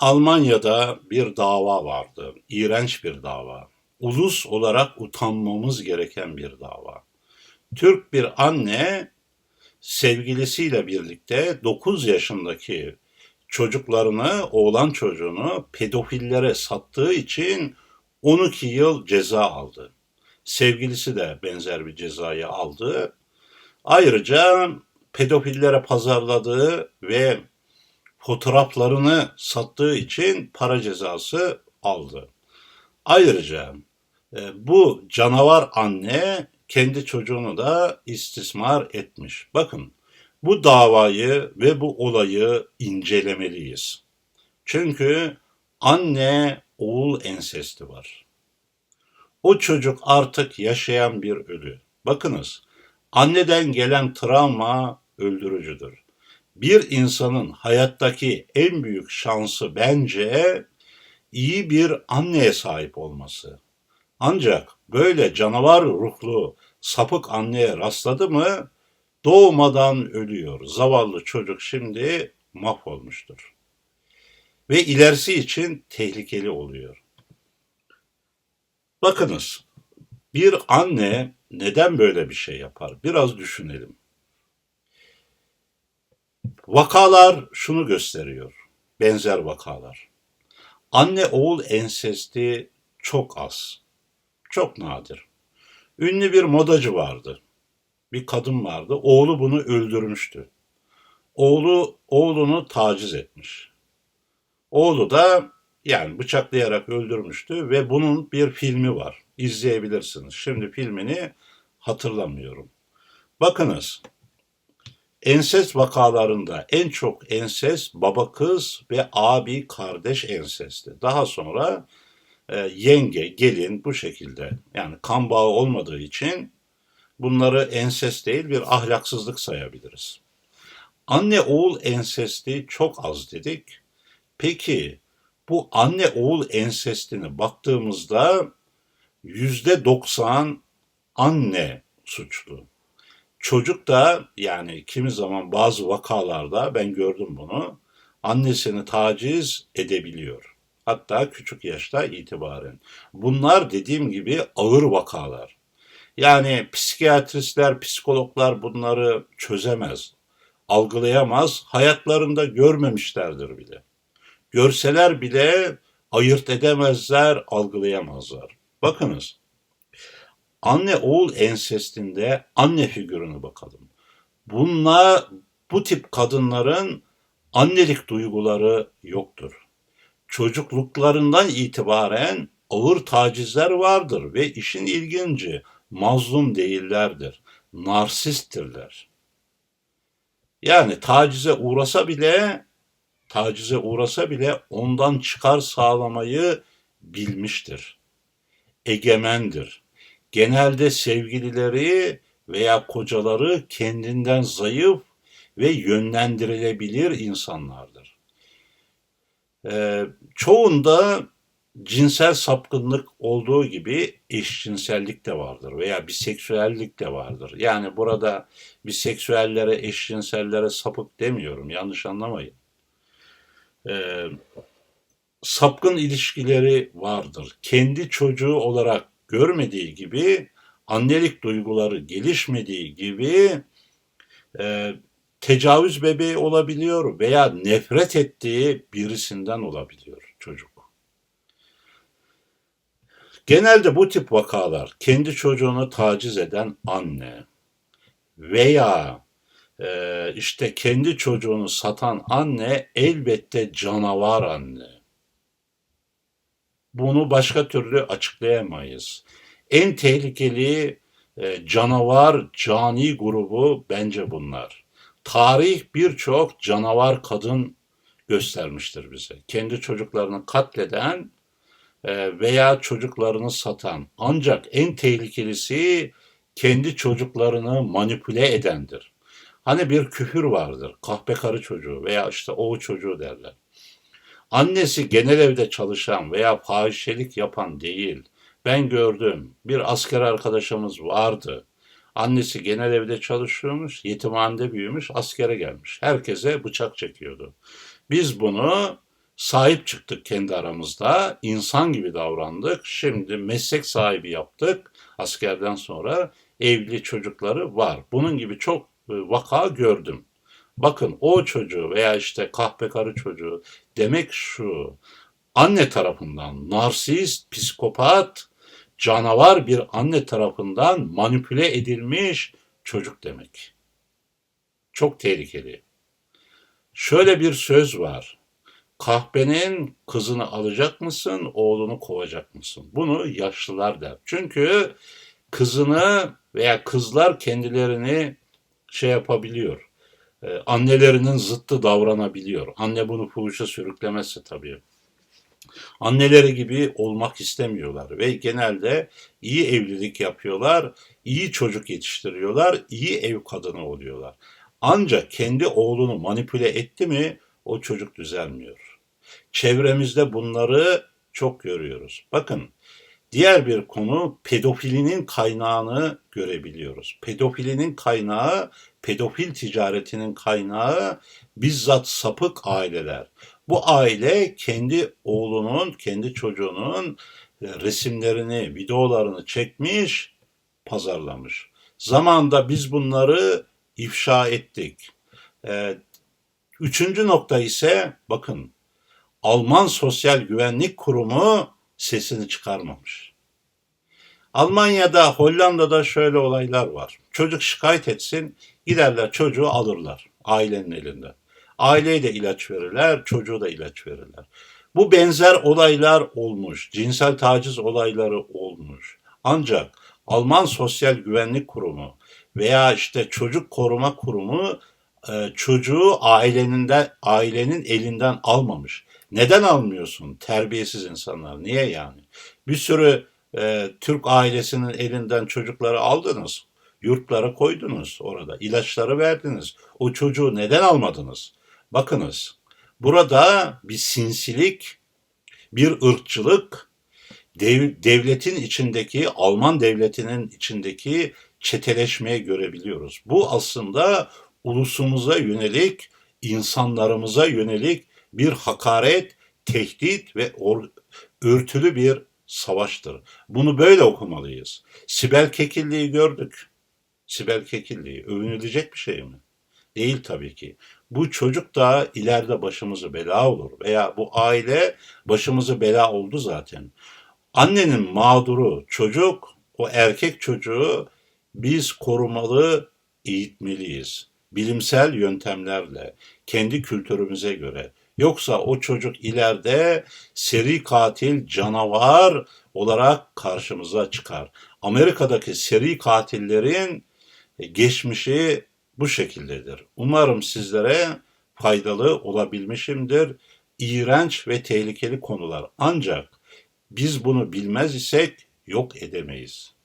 Almanya'da bir dava vardı. İğrenç bir dava. Ulus olarak utanmamız gereken bir dava. Türk bir anne sevgilisiyle birlikte 9 yaşındaki çocuklarını, oğlan çocuğunu pedofillere sattığı için 12 yıl ceza aldı. Sevgilisi de benzer bir cezayı aldı. Ayrıca pedofillere pazarladığı ve fotoğraflarını sattığı için para cezası aldı. Ayrıca e, bu canavar anne kendi çocuğunu da istismar etmiş. Bakın bu davayı ve bu olayı incelemeliyiz. Çünkü anne oğul ensesti var. O çocuk artık yaşayan bir ölü. Bakınız anneden gelen travma öldürücüdür bir insanın hayattaki en büyük şansı bence iyi bir anneye sahip olması. Ancak böyle canavar ruhlu sapık anneye rastladı mı doğmadan ölüyor. Zavallı çocuk şimdi mahvolmuştur. Ve ilerisi için tehlikeli oluyor. Bakınız bir anne neden böyle bir şey yapar? Biraz düşünelim. Vakalar şunu gösteriyor. Benzer vakalar. Anne oğul ensesti çok az. Çok nadir. Ünlü bir modacı vardı. Bir kadın vardı. Oğlu bunu öldürmüştü. Oğlu oğlunu taciz etmiş. Oğlu da yani bıçaklayarak öldürmüştü ve bunun bir filmi var. İzleyebilirsiniz. Şimdi filmini hatırlamıyorum. Bakınız Ensest vakalarında en çok ensest baba kız ve abi kardeş ensesti. Daha sonra e, yenge, gelin bu şekilde yani kan bağı olmadığı için bunları ensest değil bir ahlaksızlık sayabiliriz. Anne oğul ensesti çok az dedik. Peki bu anne oğul ensestine baktığımızda yüzde doksan anne suçlu. Çocuk da yani kimi zaman bazı vakalarda ben gördüm bunu annesini taciz edebiliyor. Hatta küçük yaşta itibaren. Bunlar dediğim gibi ağır vakalar. Yani psikiyatristler, psikologlar bunları çözemez, algılayamaz, hayatlarında görmemişlerdir bile. Görseler bile ayırt edemezler, algılayamazlar. Bakınız, anne oğul ensestinde anne figürüne bakalım. Bunlar bu tip kadınların annelik duyguları yoktur. Çocukluklarından itibaren ağır tacizler vardır ve işin ilginci mazlum değillerdir. Narsisttirler. Yani tacize uğrasa bile tacize uğrasa bile ondan çıkar sağlamayı bilmiştir. Egemendir genelde sevgilileri veya kocaları kendinden zayıf ve yönlendirilebilir insanlardır. Ee, çoğunda cinsel sapkınlık olduğu gibi eşcinsellik de vardır veya biseksüellik de vardır. Yani burada biseksüellere, eşcinsellere sapık demiyorum, yanlış anlamayın. Ee, sapkın ilişkileri vardır. Kendi çocuğu olarak görmediği gibi annelik duyguları gelişmediği gibi e, tecavüz bebeği olabiliyor veya nefret ettiği birisinden olabiliyor çocuk. Genelde bu tip vakalar kendi çocuğunu taciz eden anne veya e, işte kendi çocuğunu satan anne elbette canavar anne. Bunu başka türlü açıklayamayız. En tehlikeli e, canavar cani grubu bence bunlar. Tarih birçok canavar kadın göstermiştir bize. Kendi çocuklarını katleden e, veya çocuklarını satan. Ancak en tehlikelisi kendi çocuklarını manipüle edendir. Hani bir küfür vardır. Kahpe karı çocuğu veya işte oğu çocuğu derler. Annesi genel evde çalışan veya fahişelik yapan değil. Ben gördüm. Bir asker arkadaşımız vardı. Annesi genel evde çalışıyormuş, yetimhanede büyümüş, askere gelmiş. Herkese bıçak çekiyordu. Biz bunu sahip çıktık kendi aramızda. insan gibi davrandık. Şimdi meslek sahibi yaptık. Askerden sonra evli çocukları var. Bunun gibi çok e, vaka gördüm. Bakın o çocuğu veya işte kahpe karı çocuğu demek şu. Anne tarafından narsist, psikopat, canavar bir anne tarafından manipüle edilmiş çocuk demek. Çok tehlikeli. Şöyle bir söz var. Kahpenin kızını alacak mısın, oğlunu kovacak mısın? Bunu yaşlılar der. Çünkü kızını veya kızlar kendilerini şey yapabiliyor. Ee, annelerinin zıttı davranabiliyor. Anne bunu fuhuşa sürüklemezse tabii. Anneleri gibi olmak istemiyorlar ve genelde iyi evlilik yapıyorlar, iyi çocuk yetiştiriyorlar, iyi ev kadını oluyorlar. Ancak kendi oğlunu manipüle etti mi o çocuk düzelmiyor. Çevremizde bunları çok görüyoruz. Bakın diğer bir konu pedofilinin kaynağını görebiliyoruz. Pedofilinin kaynağı, pedofil ticaretinin kaynağı bizzat sapık aileler. Bu aile kendi oğlunun, kendi çocuğunun e, resimlerini, videolarını çekmiş, pazarlamış. Zamanda biz bunları ifşa ettik. Ee, üçüncü nokta ise bakın Alman Sosyal Güvenlik Kurumu sesini çıkarmamış. Almanya'da, Hollanda'da şöyle olaylar var. Çocuk şikayet etsin, giderler çocuğu alırlar ailenin elinden. Aileye de ilaç verirler, çocuğu da ilaç verirler. Bu benzer olaylar olmuş, cinsel taciz olayları olmuş. Ancak Alman Sosyal Güvenlik Kurumu veya işte çocuk koruma kurumu e, çocuğu aileninden ailenin elinden almamış. Neden almıyorsun? Terbiyesiz insanlar. Niye yani? Bir sürü e, Türk ailesinin elinden çocukları aldınız. Yurtlara koydunuz orada. ilaçları verdiniz. O çocuğu neden almadınız? Bakınız. Burada bir sinsilik, bir ırkçılık, dev, devletin içindeki, Alman devletinin içindeki çeteleşmeye görebiliyoruz. Bu aslında ulusumuza yönelik, insanlarımıza yönelik bir hakaret, tehdit ve örtülü bir savaştır. Bunu böyle okumalıyız. Sibel Kekilli'yi gördük. Sibel Kekilli övünülecek bir şey mi? Değil tabii ki. Bu çocuk da ileride başımızı bela olur veya bu aile başımızı bela oldu zaten. Annenin mağduru çocuk, o erkek çocuğu biz korumalı, eğitmeliyiz. Bilimsel yöntemlerle, kendi kültürümüze göre. Yoksa o çocuk ileride seri katil, canavar olarak karşımıza çıkar. Amerika'daki seri katillerin geçmişi bu şekildedir. Umarım sizlere faydalı olabilmişimdir. İğrenç ve tehlikeli konular. Ancak biz bunu bilmez isek yok edemeyiz.